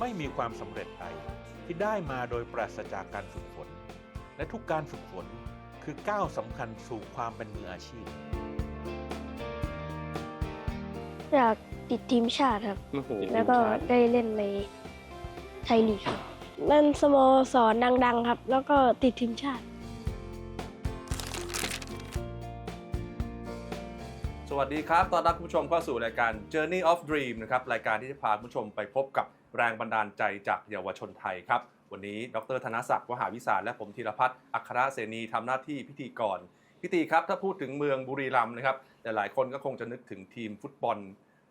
ไม่มีความสำเร็จใดที่ได้มาโดยปราศจากการฝึกฝน และทุกการฝึกฝนคือก้าวสำคัญสู่ความเป็นมืออาชีพ อยากติดทีมชาติครับ โอ้โหแล้วก็ได้เล่นในไทยลีกครับเล่นสโมสรดัง ๆ ครับ แล้วก็ติดทีมชาติ วัสดีครับ ตอนรับคุณผู้ชมเข้าสู่รายการ Journey of Dream นะครับ รายการที่จะพาคุณผู้ชมไปพบกับแรงบันดาลใจจากเยาวชนไทยครับ วันนี้ ดรธนศักดิ์วหาวิสารและผมธีรพัฒน์ อัครเสนีทำหน้าที่พิธีกร พิธีครับ ถ้าพูดถึงเมืองบุรีรัมย์นะครับ หลายๆคนก็คงจะนึกถึงทีมฟุตบอล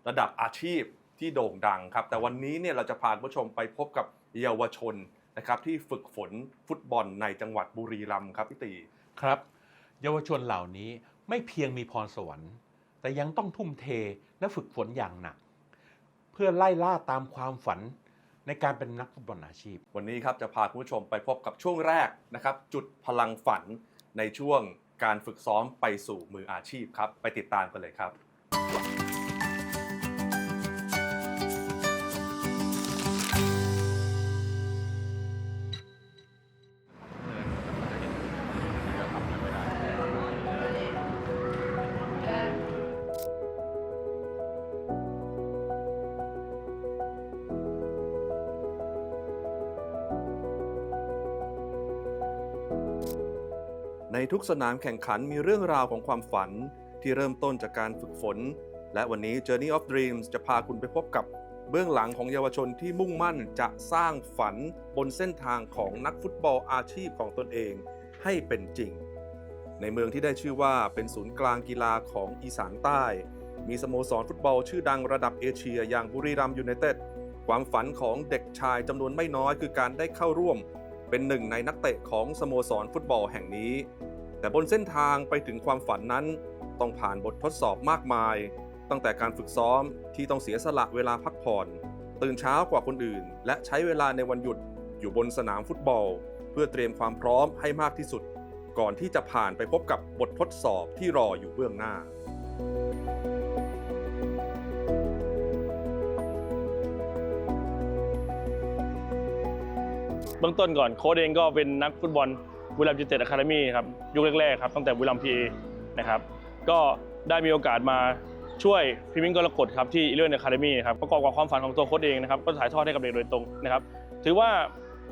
ระดับอาชีพที่โด่งดังครับ แต่วันนี้เนี่ยเราจะพาคุณผู้ชมไปพบกับเยาวชนนะครับที่ฝึกฝนฟุตบอลในจังหวัดบุรีรัมย์ครับพี่ตีครับ เยาวชนเหล่านี้ไม่เพียงมีพรสวรรค์ แต่ยังต้องทุ่มเทและฝึกฝนอย่างหนัก เพื่อไล่ล่าตามความฝันในการเป็นนักฟุตบอลอาชีพ วันนี้ครับจะพาคุณผู้ชมไปพบกับช่วงแรกนะครับ จุดพลังฝันในช่วงการฝึกซ้อมไปสู่มืออาชีพครับ ไปติดตามกันเลยครับ ทุกสนามแข่งขันมีเรื่องราวของความฝันที่เริ่มต้นจากการฝึกฝน และวันนี้ Journey of Dreams จะพาคุณไปพบกับเบื้องหลังของเยาวชนที่มุ่งมั่นจะสร้างฝันบนเส้นทางของนักฟุตบอลอาชีพของตนเองให้เป็นจริง ในเมืองที่ได้ชื่อว่าเป็นศูนย์กลางกีฬาของอีสานใต้ มีสโมสรฟุตบอลชื่อดังระดับเอเชียอย่างบุรีรัมย์ยูไนเต็ดความฝันของเด็กชายจำนวนไม่น้อยคือการได้เข้าร่วม เป็นหนึ่งในนักเตะของสโมสรฟุตบอลแห่งนี้ แต่บนเส้นทางไปถึงความฝันนั้น ต้องผ่านบททดสอบมากมาย ตั้งแต่การฝึกซ้อมที่ต้องเสียสละเวลาพักผ่อน ตื่นเช้ากว่าคนอื่น และใช้เวลาในวันหยุดอยู่บนสนามฟุตบอล เพื่อเตรียมความพร้อมให้มากที่สุด ก่อนที่จะผ่านไปพบกับบททดสอบที่รออยู่เบื้องหน้าเบื้องต้นก่อนโค้ชเองก็เป็นนักฟุตบอล บุรีรัมย์ยูไนเต็ดอะคาเดมี่ครับยุคแรกๆครับตั้งแต่บุรีรัมย์พีนะครับก็ได้มีโอกาสมาช่วยพิมิงกรกฎครับที่อีเลนอะคาเดมี่ครับประกอบกับความฝันของตัวโค้ชเองนะครับก็ถ่ายทอดให้กับเด็กโดยตรงนะครับถือว่า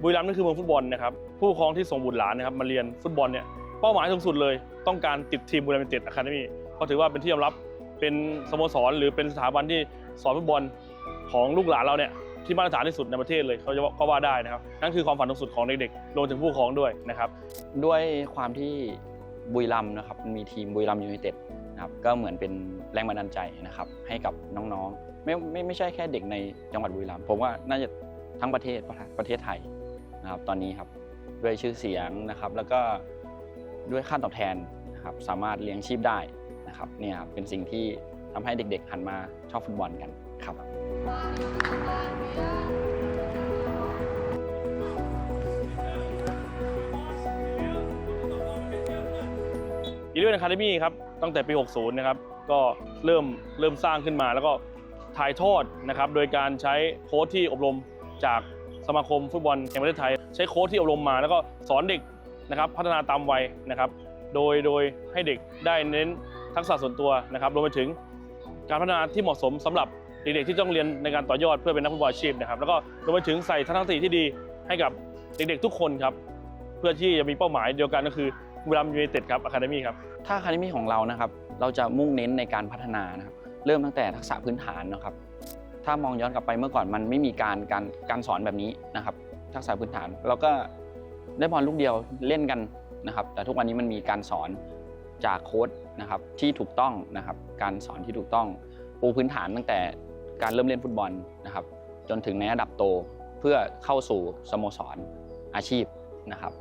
บุรีรัมย์นั่นคือเมืองฟุตบอลนะครับผู้ปกครองที่ส่งบุตรหลานนะครับมาเรียนฟุตบอลเนี่ยเป้าหมายสูงสุดเลยต้องการติดทีมบุรีรัมย์ยูไนเต็ดอะคาเดมี่เพราะถือว่าเป็นที่ยอมรับเป็นสโมสรหรือเป็นสถาบันที่สอนฟุตบอลของลูกหลานเราเนี่ย ที่มาตรฐานที่สุดในประเทศเลยเขาจะก็ว่าได้นะครับนั่นคือความฝันสูงสุดของเด็กๆรวมถึงผู้ปกครองด้วยนะครับ ด้วยความที่บุรีรัมนะครับมีทีมบุรีรัมย์ยูไนเต็ดนะครับก็เหมือนเป็นแรงบันดาลใจนะครับให้กับน้องๆไม่ไม่ไม่ใช่แค่เด็กในจังหวัดบุรีรัมย์ผมว่าน่าจะทั้งประเทศประเทศไทยนะครับตอนนี้ครับด้วยชื่อเสียงนะครับแล้วก็ด้วยค่าตอบแทนนะครับสามารถเลี้ยงชีพได้นะครับเนี่ยครับเป็นสิ่งที่ทำให้เด็กๆหันมาชอบฟุตบอลกัน ครับอีเล n นคาเดมี่ครับตั้งแต่ปี 60 นะครับ ก็เริ่มเริ่มสร้างขึ้นมา แล้วก็ถ่ายทอดนะครับ โดยการใช้โค้ชที่อบรมจากสมาคมฟุตบอลแห่งประเทศไทย ใช้โค้ชที่อบรมมา แล้วก็สอนเด็กนะครับพัฒนาตามวัยนะครับ โดยโดยให้เด็กได้เน้นทักษะส่วนตัวนะครับรวมไปถึงการพัฒนาที่เหมาะสมสำหรับ เด็กๆที่ต้องเรียนในการต่อยอดเพื่อเป็นนักฟุตบอลอาชีพนะครับแล้วก็รวมไปถึงใส่ทัศนคติที่ดีให้กับเด็กๆทุกคนครับเพื่อที่จะมีเป้าหมายเดียวกันก็คือบุรีรัมยูไนเต็ดครับอะคาเดมี่ครับถ้า Academy ของเรานะครับเราจะมุ่งเน้นในการพัฒนานะครับเริ่มตั้งแต่ทักษะพื้นฐานนะครับถ้ามองย้อนกลับไปเมื่อก่อนมันไม่มีการการการสอนแบบนี้นะครับทักษะพื้นฐานเราก็ได้บอลลูกเดียวเล่นกันนะครับแต่ทุกวันนี้มันมีการสอนจากโค้ชนะครับที่ถูกต้องนะครับการสอนที่ถูกต้องปูพื้นฐานตั้งแต่ การเริ่มเล่นฟุตบอลนะครับจนถึงในระดับโตเพื่อเข้าสู่สโมสรอาชีพนะครับ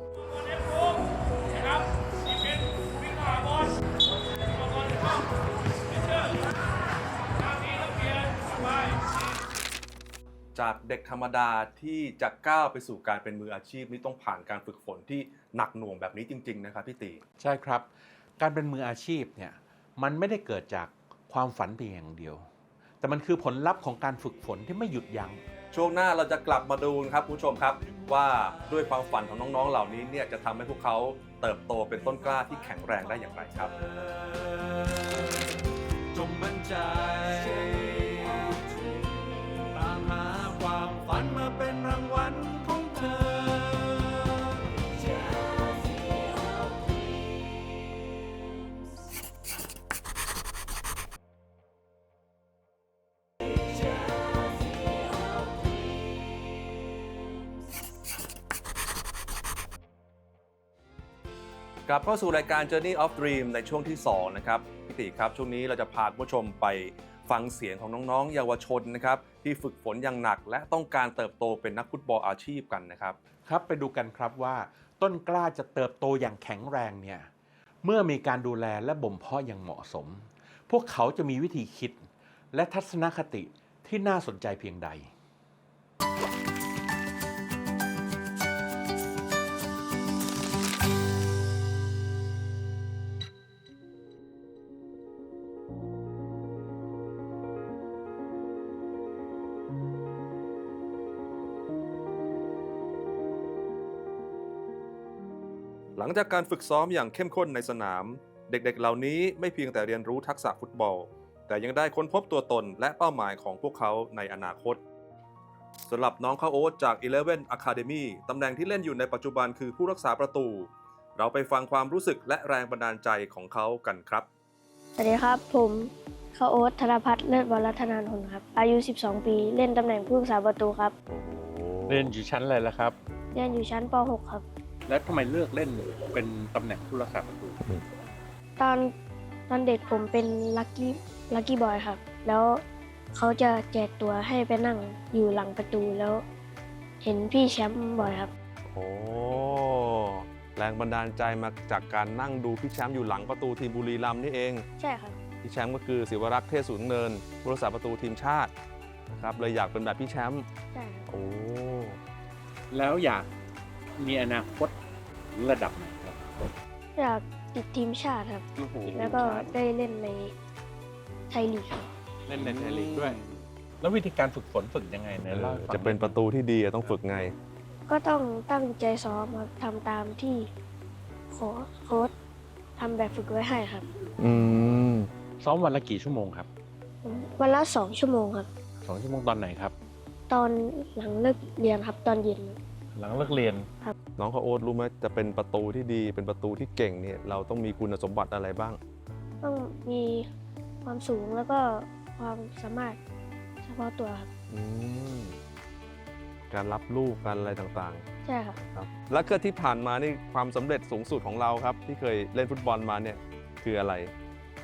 จากเด็กธรรมดาที่จะก้าวไปสู่การเป็นมืออาชีพนี่ต้องผ่านการฝึกฝนที่หนักหน่วงแบบนี้จริง ๆ นะครับพี่ตีใช่ครับ การเป็นมืออาชีพเนี่ยมันไม่ได้เกิดจากความฝันเพียงอย่างเดียว แต่มันคือผลลัพธ์ของการฝึกฝนที่ไม่หยุดยัง้งช่วงหน้าเราจะกลับมาดูนะครับผู้ชมครับว่าด้วยความฝันของน้องๆเหล่านี้เนี่ยจะทำให้พวกเขาเติบโตเป็นต้นกล้าที่แข็งแรงได้อย่างไรครับ จงมั่นใจ กลับเข้าสู่รายการ Journey of Dream ในช่วงที่ 2 นะครับพี่ติครับ ช่วงนี้เราจะพาคุณผู้ชมไปฟังเสียงของน้องๆ เยาวชนนะครับที่ฝึกฝนอย่างหนัก และต้องการเติบโตเป็นนักฟุตบอลอาชีพกันนะครับครับไปดูกันครับว่า ต้นกล้าจะเติบโตอย่างแข็งแรงเนี่ยเมื่อมีการดูแลและบ่มเพาะอย่างเหมาะสม พวกเขาจะมีวิธีคิด และทัศนคติที่น่าสนใจเพียงใด ลังจากการฝึกซ้อมอย่างเข้มข้นในสนาม เด็กๆ เหล่านี้ไม่เพียงแต่เรียนรู้ทักษะฟุตบอล แต่ยังได้ค้นพบตัวตนและเป้าหมายของพวกเขาในอนาคตสำหรับน้องข้าวโอ๊ตจาก Eleven Academy ตำแหน่งที่เล่นอยู่ในปัจจุบันคือผู้รักษาประตู เราไปฟังความรู้สึกและแรงบันดาลใจของเขากันครับ สวัสดีครับ ผมข้าวโอ๊ตธนพัฒน์เลิศวรัฒนานนท์ครับ อายุ 12 ปี เล่นตำแหน่งผู้รักษาประตูครับ เรียนอยู่ชั้นอะไรแล้วครับ เรียนอยู่ชั้นป .6 ครับ และทำไมเลือกเล่นเป็นตำแหน่งผู้รักษาประตูตอนตอนเด็กผมเป็นลัคกี้ลัคกี้บอยครับ แล้วเขาจะแจกตัวให้ไปนั่งอยู่หลังประตูแล้ว เห็นพี่แชมป์บ่อยครับ โอ้แรงบันดาลใจมาจากการนั่งดูพี่แชมป์อยู่หลังประตูทีมบุรีรัมย์นี่เอง ใช่ครับ พี่แชมป์ก็คือศิวรักษ์เทศสูงเนินผู้รักษาประตูทีมชาตินะครับเลยอยากเป็นแบบพี่แชมป์ใช่ครับ โอ้ แล้วอยาก มีอนาคตระดับไหนครับอยากติดทีมชาติครับแล้วก็ได้เล่นในไทยลีกครับเล่นในไทยลีกด้วย แล้ววิธีการฝึกฝนฝึกยังไงเนี่ยเล่าให้ฟังจะเป็นประตูที่ดีอะต้องฝึกไง ก็ต้องตั้งใจซ้อมครับทำตามที่โค้ชโค้ชทำแบบฝึกไว้ให้ครับอืม ซ้อมวันละกี่ชั่วโมงครับวันละสองชั่วโมงครับ สองชั่วโมงตอนไหนครับ ตอนหลังเลิกเรียนครับตอนเย็น หลังเลิกเรียน น้องข้าวโอ๊ตรู้ไหมจะเป็นประตูที่ดีเป็นประตูที่เก่งเนี่ยเราต้องมีคุณสมบัติอะไรบ้าง ต้องมีความสูงแล้วก็ความสามารถเฉพาะตัวครับอืมการรับลูกการอะไรต่างใช่ครับ ๆครับและก็ที่ผ่านมานี่ความสำเร็จสูงสุดของเราครับ ที่เคยเล่นฟุตบอลมาเนี่ยคืออะไร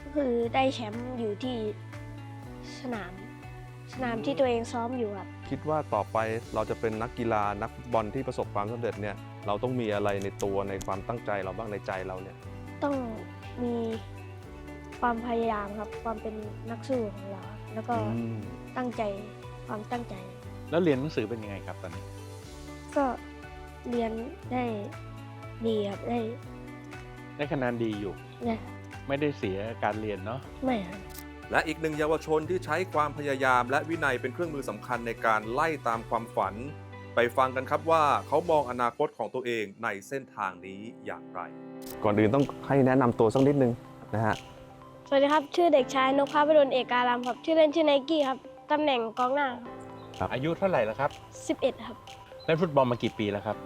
ก็คือได้แชมป์อยู่ที่สนาม สนามที่ตัวเองซ้อมอยู่ครับ คิดว่าต่อไปเราจะเป็นนักกีฬานักฟุตบอลที่ประสบความสำเร็จเนี่ยเราต้องมีอะไรในตัวในความตั้งใจเราบ้างในใจเราเนี่ยต้องมีความพยายามครับความเป็นนักสู้ของเราครับแล้วก็อืมตั้งใจความตั้งใจ แล้วเรียนหนังสือเป็นยังไงครับตอนนี้ ก็เรียนได้ดีครับได้ ได้คะแนนดีอยู่ได้ไม่ได้เสียการเรียนเนาะไม่ครับ และอีกหนึ่งเยาวชนที่ใช้ความพยายามและวินัยเป็นเครื่องมือสำคัญในการไล่ตามความฝัน ไปฟังกันครับว่าเขามองอนาคตของตัวเองในเส้นทางนี้อย่างไร ก่อนอื่นต้องให้แนะนำตัวสักนิดนึงนะฮะสวัสดีครับ ชื่อเด็กชายนพพาพดลเอกการามครับ ชื่อเล่นชื่อไนกี้ครับ ตำแหน่งกองหน้าครับอายุเท่าไหร่แล้วครับครับ11 ครับ เล่นฟุตบอลมากี่ปีแล้วครับ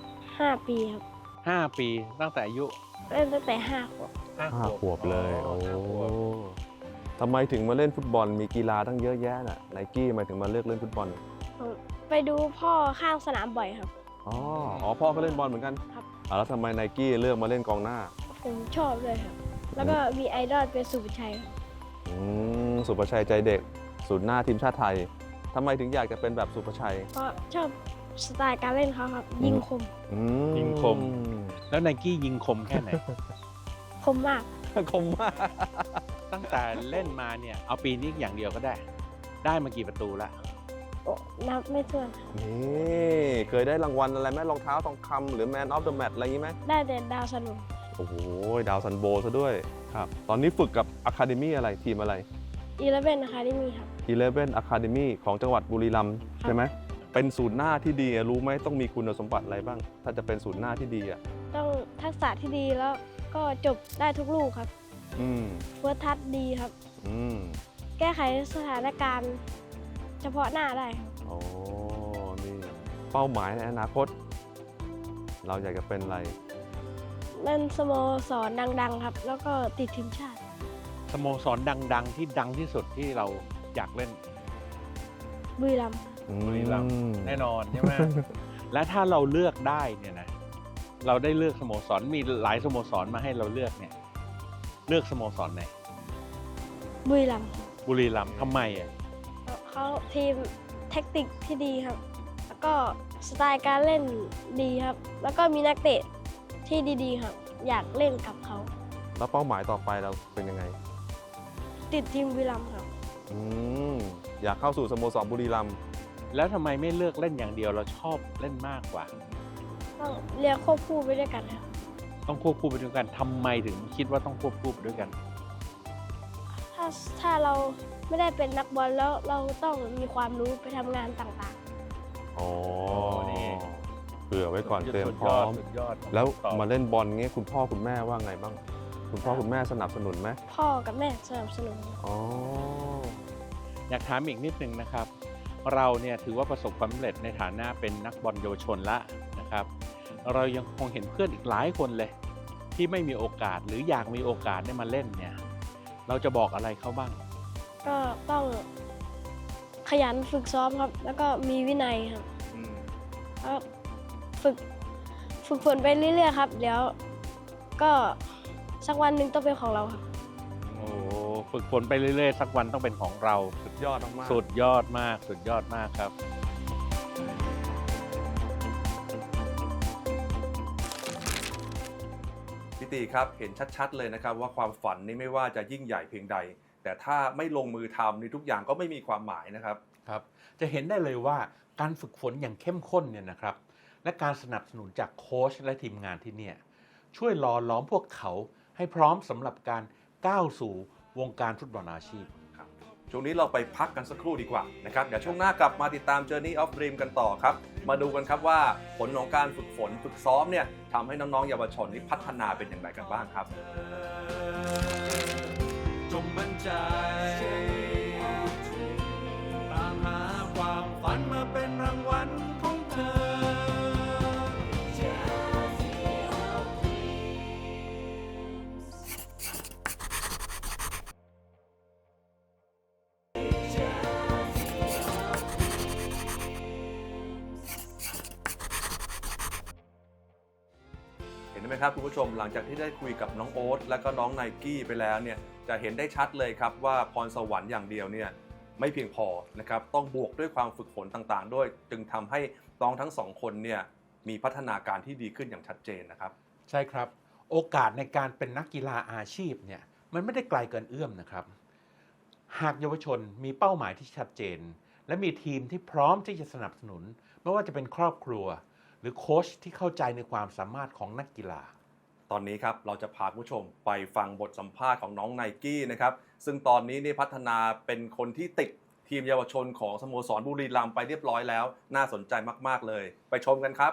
5 ปีครับห้าปีตั้งแต่อายุเล่นตั้งแต่5ขวบห้าห้าขวบเลย โอ้ห้าขวบ ทำไมถึงมาเล่นฟุตบอลมีกีฬาตั้งเยอะแยะน่ะไนกี้ทำไมถึงมาเลือกเล่นฟุตบอลผมไปดูพ่อข้างสนามบ่อยครับออ๋ออ๋อพ่อก็เล่นบอลเหมือนกันครับ อะแล้วทำไมไนกี้เลือกมาเล่นกองหน้าผมชอบเลยครับ แล้วก็มีไอดอลเป็นสุภชัยครับอืมสุประชัยใจเด็กศูนย์หน้าทีมชาติไทยทำไมถึงอยากจะเป็นแบบสุประชัยเพราะชอบสไตล์การเล่นเขาครับ ยิงคมอืมยิงคม แล้วไนกี้ยิงคมแค่ไหน คมมาก คมมาก ตั้งแต่เล่นมาเนี่ย เอาปีนี้อย่างเดียวก็ได้ ได้มากี่ประตูละโอ้นับไม่ถ้วนนี่เคยได้รางวัลอะไรไหมรองเท้าทองคำหรือ Man of the Match อะไรอย่างนี้ไหมได้แต่ดาวสนุนโอ้โหดาวซันโบซะด้วยครับตอนนี้ฝึกกับ Academy อะไรทีมอะไร อีเลเว่นนะคะที่มีครับ 11 Academy ของจังหวัดบุรีรัมย์ใช่ไหมเป็นศูนย์หน้าที่ดีอะรู้ไหมต้องมีคุณสมบัติอะไรบ้าง ถ้าจะเป็นศูนย์หน้าที่ดีอะต้องทักษะที่ดีแล้วก็จบได้ทุกลูกครับ อืมเฟิร์สทัชดีครับ อืมแก้ไขสถานการณ์ เฉพาะหน้าได้ครับโอ้นี่เป้าหมายในอนาคต เราอยากจะเป็นอะไร เล่นสโมสรดังๆครับ แล้วก็ติดทีมชาติ สโมสรดังๆ ที่ดังที่สุดที่เราอยากเล่น บุรีรัมย์บุรีรัมย์อืมแน่นอนใช่ไหม และถ้าเราเลือกได้เนี่ยนะ เราได้เลือกสโมสรมีหลายสโมสรมาให้เราเลือกเนี่ย เลือกสโมสรไหน บุรีรัมย์บุรีรัมย์ทำไมอะ เขาทีมแท็กติกที่ดีครับ แล้วก็สไตล์การเล่นดีครับ แล้วก็มีนักเตะที่ดีๆครับ อยากเล่นกับเขา แล้วเป้าหมายต่อไปเราเป็นยังไง ติดทีมบุรีรัมย์ครับ อืมอยากเข้าสู่สโมสรบุรีรัมย์แล้วทำไมไม่เลือกเล่นอย่างเดียวเราชอบเล่นมากกว่า ต้องเรียกควบคู่ไปด้วยกันครับ ต้องควบคู่ไปด้วยกันทำไมถึงคิดว่าต้องควบคู่ไปด้วยกัน ถ้าถ้าเราไม่ได้เป็นนักบอลแล้วเราต้องมีความรู้ไปทำงานต่างอ๋อนี่ เผื่อไว้ก่อนเตรียมสุดพร้อม สุดยอดแล้วตอบมาเล่นบอลเงี้ยคุณพ่อคุณแม่ว่าไงบ้าง คุณพ่อคุณแม่สนับสนุนไหมๆ พ่อกับแม่สนับสนุน อ๋อ อยากถามอีกนิดนึงนะครับ เราเนี่ยถือว่าประสบความสำเร็จในฐานะเป็นนักบอลเยาวชนละนะครับ เรายังคงเห็นเพื่อนอีกหลายคนเลย ที่ไม่มีโอกาสหรืออยากมีโอกาสได้มาเล่นเนี่ย เราจะบอกอะไรเขาบ้าง ก็ต้องขยันฝึกซ้อมครับ แล้วก็มีวินัยครับอืมแล้วฝึกฝึกฝนไปเรื่อยๆครับเดี๋ยวก็สักวันหนึ่งต้องเป็นของเราครับ โอ้ฝึกฝนไปเรื่อยๆ สักวันต้องเป็นของเรา สุดยอดมากๆ สุดยอดมาก สุดยอดมากครับ ตีครับ เห็นชัด ๆ เลยนะครับ ว่าความฝันนี่ไม่ว่าจะยิ่งใหญ่เพียงใด แต่ถ้าไม่ลงมือทำในทุกอย่างก็ไม่มีความหมายนะครับครับ จะเห็นได้เลยว่าการฝึกฝนอย่างเข้มข้นเนี่ยนะครับ และการสนับสนุนจากโค้ชและทีมงานที่เนี่ยช่วยหล่อล้อมพวกเขาให้พร้อมสำหรับการก้าวสู่วงการฟุตบอลอาชีพ ช่วงนี้เราไปพักกันสักครู่ดีกว่านะครับเดี๋ยวช่วงหน้ากลับมาติดตาม Journey of Dream กันต่อครับ มาดูกันครับว่าผลของการฝึกฝนฝึกซ้อมเนี่ยทำให้น้องๆเยาวชนนี้พัฒนาเป็นอย่างไรกันบ้างครับจงมั่นใจตามหาความฝันมาเป็น นไหมครับคุณผู้ชมหลังจากที่ได้คุยกับน้องโอ๊ตและก็น้องไนกี้ไปแล้วเนี่ยจะเห็นได้ชัดเลยครับว่าพรสวรรค์อย่างเดียวเนี่ยไม่เพียงพอนะครับต้องบวกด้วยความฝึกฝนต่างๆ ด้วย จึงทำให้น้องทั้งสองคนเนี่ยมีพัฒนาการที่ดีขึ้นอย่างชัดเจนนะครับ ใช่ครับ โอกาสในการเป็นนักกีฬาอาชีพเนี่ยมันไม่ได้ไกลเกินเอื้อมนะครับ หากเยาวชนมีเป้าหมายที่ชัดเจน และมีทีมที่พร้อมที่จะสนับสนุน ไม่ว่าจะเป็นครอบครัว หรือโค้ชที่เข้าใจในความสามารถของนักกีฬา ตอนนี้ครับเราจะพาคุณผู้ชมไปฟังบทสัมภาษณ์ของน้องไนกี้นะครับซึ่งตอนนี้นี่พัฒนาเป็นคนที่ติดทีมเยาวชนของสโมสรบุรีรัมย์ไปเรียบร้อยแล้ว น่าสนใจมาก ๆ เลย ไปชมกันครับ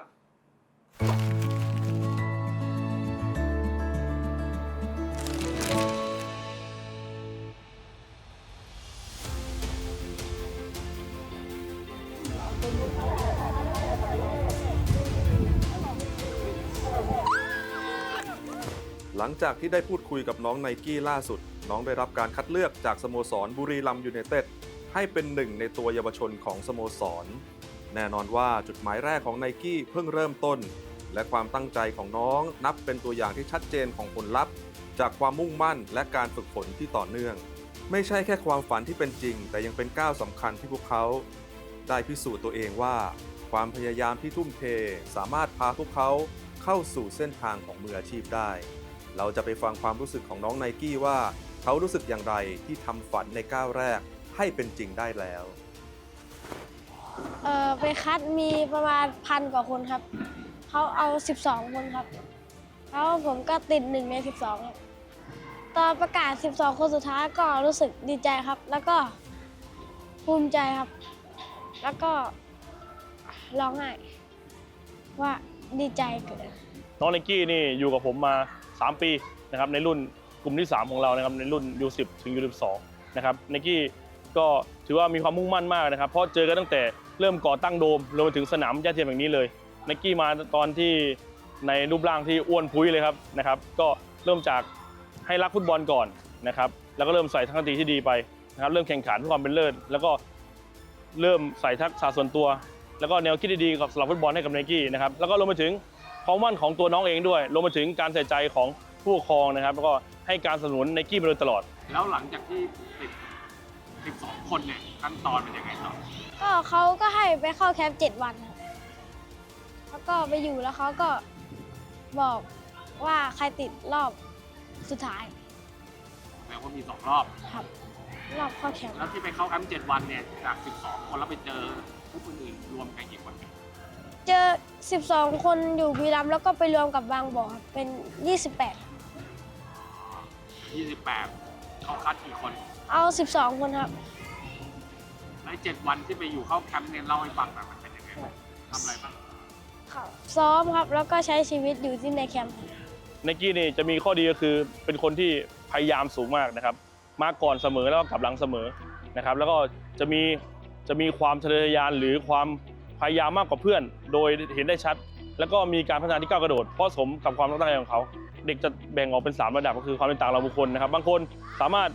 จากที่ได้พูดคุยกับน้องไนกี้ล่าสุด น้องได้รับการคัดเลือกจากสโมสรบุรีรัมยูไนเต็ดให้เป็นหนึ่งในตัวเยาวชนของสโมสร แน่นอนว่าจุดหมายแรกของไนกี้เพิ่งเริ่มต้น และความตั้งใจของน้องนับเป็นตัวอย่างที่ชัดเจนของผลลัพธ์ จากความมุ่งมั่นและการฝึกฝนที่ต่อเนื่อง ไม่ใช่แค่ความฝันที่เป็นจริง แต่ยังเป็นก้าวสำคัญที่พวกเขา ได้พิสูจน์ตัวเองว่า ความพยายามที่ทุ่มเทสามารถพาพวกเขาเข้าสู่เส้นทางของมืออาชีพได้ เราจะไปฟังความรู้สึกของน้องไนกี้ว่า เขารู้สึกอย่างไรที่ทำฝันในก้าวแรกให้เป็นจริงได้แล้ว เอ่อไปคัดมีประมาณพันกว่าคนครับ เขาเอา 12 คนครับ แล้วผมก็ติดหนึ่งใน 12ครับตอนประกาศ 12 คนสุดท้ายก็รู้สึกดีใจครับ แล้วก็ภูมิใจครับ แล้วก็ร้องไห้ว่าดีใจเกินน้องไนกี้นี่อยู่กับผมมา 3 ปีนะครับในรุ่นกลุ่มที่ 3 ของเรานะครับในรุ่น U10 ถึง U12 นะครับไนกี้ก็ถือว่ามีความมุ่งมั่นมากนะครับ เพราะเจอกันตั้งแต่เริ่มก่อตั้งโดมรวมไปถึงสนามหญ้าเทียมอย่างนี้เลยไนกี้มาตอนที่ในรูปร่างที่อ้วนพุ้ยเลยครับนะครับ ก็เริ่มจากให้รักฟุตบอลก่อนนะครับ แล้วก็เริ่มใส่ทักษะที่ดีไปนะครับ เริ่มแข่งขันเพื่อความเป็นเลิศแล้วก็เริ่มใส่ทักษะส่วนตัว แล้วก็แนวคิดดีๆกับสำหรับฟุตบอลให้กับไนกี้นะครับ แล้วก็รวมไปถึง ความมั่นของตัวน้องเองด้วยรวมไปถึงการใส่ใจของผู้ปกครองนะครับ แล้วก็ให้การสนับสนุนไนกี้มาโดยตลอด แล้วหลังจากที่ติด12คนเนี่ยขั้นตอนเป็นยังไงต่อก็เขาก็ให้ไปเข้าแคมป์เจ็ดวันครับแล้วก็ไปอยู่แล้วเขาก็บอกว่าใครติดรอบสุดท้ายแปลว่ามี2รอบ ครับ รอบเข้าแคมป์แล้วที่ไปเข้าแคมป์7วันเนี่ยจาก12คนแล้วไปเจอผู้คนอื่นรวมกันกี่คน เจอ 12 คนอยู่บุรีรัมย์แล้วก็ไปรวมกับบางบ่อครับเป็น 28ครับ28 เขาคัดกี่คน เอา 12 คนครับ ใน7วันที่ไปอยู่เข้าแคมป์เนี่ยเล่าให้ฟังหน่อยมันเป็นยังไงทำอะไรบ้างครับซ้อมครับแล้วก็ใช้ชีวิตอยู่ที่ในแคมป์ครับไนกี้นี่จะมีข้อดีก็คือเป็นคนที่พยายามสูงมากนะครับมาก่อนเสมอแล้วก็กลับหลังเสมอนะครับ แล้วก็จะมีจะมีความทะเยอทะยานหรือความ พยายามมากกว่าเพื่อน โดยเห็นได้ชัด แล้วก็มีการพัฒนาที่ก้าวกระโดด เพราะสมกับความตั้งใจของเขา เด็กจะแบ่งออกเป็น 3 ระดับก็คือความเป็นต่างเราบุคคลนะครับ บางคนสามารถ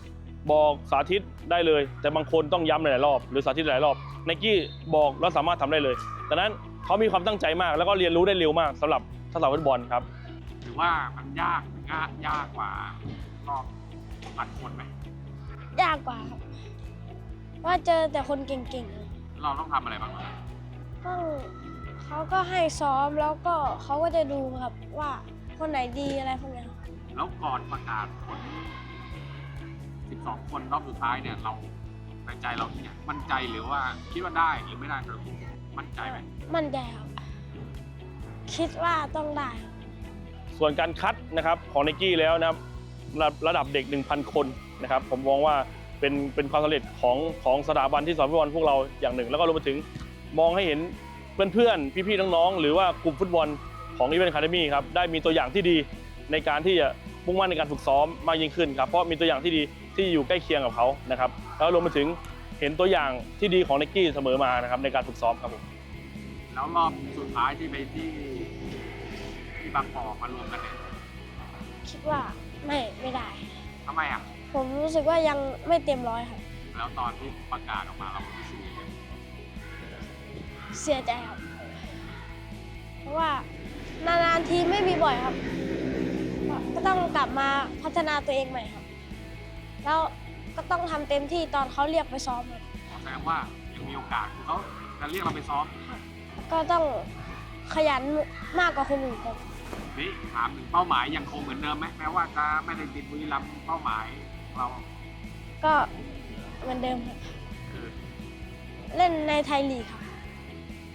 บอกสาธิตได้เลย แต่บางคนต้องย้ำหลายๆรอบ หรือสาธิตหลายรอบไนกี้บอกแล้วสามารถทำได้เลยดังนั้นเขามีความตั้งใจมาก แล้วก็เรียนรู้ได้เร็วมากสำหรับทักษะฟุตบอลครับหรือว่ามันยากยากยากกว่ารอบพันคนไหมยากกว่าครับว่าเจอแต่คนเก่งๆครับเราต้องทำอะไรบ้าง วะต้องเขาก็ให้ซ้อมแล้วก็เขาก็จะดูครับว่าคนไหนดีอะไรพวกเนี้ยครับแล้วก่อนประกาศผล 12 คนรอบสุดท้ายเนี่ยเราในใจเราเนี่ยมั่นใจหรือว่าคิดว่าได้หรือไม่ได้ครับมั่นใจไหมมั่นใจครับ คิดว่าต้องได้ครับส่วนการคัดนะครับของไนกี้แล้วนะครับระระดับเด็ก 1,000 คนนะครับผมมองว่าเป็นเป็นความสำเร็จของของสถาบันที่สอนฟุตบอลพวกเราอย่างหนึ่ง แล้วก็รวมไปถึง มองให้เห็นเพื่อนๆ พี่ๆ น้องๆ หรือว่ากลุ่มฟุตบอลของอีเวนต์คาเดมี่ครับได้มีตัวอย่างที่ดีในการที่จะมุ่งมั่นในการฝึกซ้อมมากยิ่งขึ้นครับเพราะมีตัวอย่างที่ดีที่อยู่ใกล้เคียงกับเขานะครับแล้วรวมไปถึงเห็นตัวอย่างที่ดีของไนกี้เสมอมานะครับในการฝึกซ้อมครับผมแล้วรอบสุดท้ายที่ไปที่ที่บางปอมารวมกันเนี่ยคิดว่าไม่ไม่ได้ทำไมอะผมรู้สึกว่ายังไม่เต็มร้อยครับแล้วตอนที่ประกาศออกมาเรารู้สึกยังไง เสียใจครับ เพราะว่านานๆทีไม่มีบ่อยครับ ก็ต้องกลับมาพัฒนาตัวเองใหม่ครับ แล้วก็ต้องทำเต็มที่ตอนเขาเรียกไปซ้อมครับแสดงว่ายังมีโอกาสคือเขาจะเรียกเราไปซ้อม ก็ต้องขยันมากกว่าคนอื่นครับนี่ถามถึงเป้าหมายยังคงเหมือนเดิมไหมแม้ว่าจะไม่ได้ติดบุรีรัมย์เป้าหมายเรา ก็เหมือนเดิมครับคือเล่นในไทยลีกครับ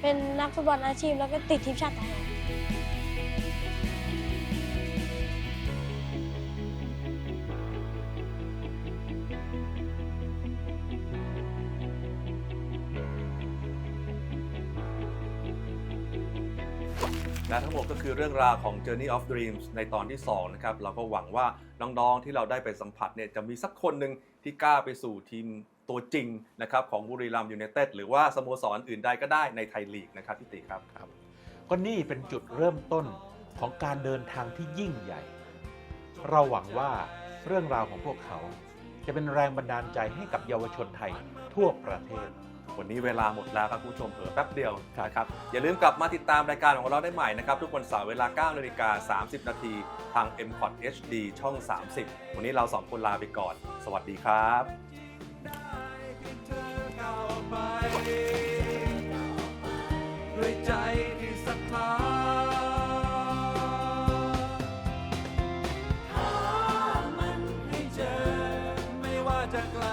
เป็นนักฟุตบอลอาชีพแล้วก็ติดทีมชาติไทยและทั้งหมดก็คือเรื่องราวของ Journey of Dreams ในตอนที่ 2 นะครับ เราก็หวังว่าน้อง ๆ ที่เราได้ไปสัมผัสเนี่ยจะมีสักคนหนึ่งที่กล้าไปสู่ทีม ตัวจริงนะครับของบุรีรัมย์ยูไนเต็ดหรือว่าสโมสรอื่นใดก็ได้ในไทยลีกนะครับพี่ติครับครับ ก็นี่เป็นจุดเริ่มต้นของการเดินทางที่ยิ่งใหญ่ เราหวังว่าเรื่องราวของพวกเขา จะเป็นแรงบันดาลใจให้กับเยาวชนไทยทั่วประเทศวันนี้เวลาหมดแล้วครับคุณผู้ชมเผลอแป๊บเดียวนะครับอย่าลืมกลับมาติดตามรายการของเราได้ใหม่นะครับ ทุกวันเสาร์เวลา9นาฬิกา30 นาทีทาง m c o t HD ช่อง 30 วันนี้เราสองคนลาไปก่อน สวัสดีครับ ไป ด้วยใจที่ศรัทธาหามันให้เจอ ไม่ว่าจะไกล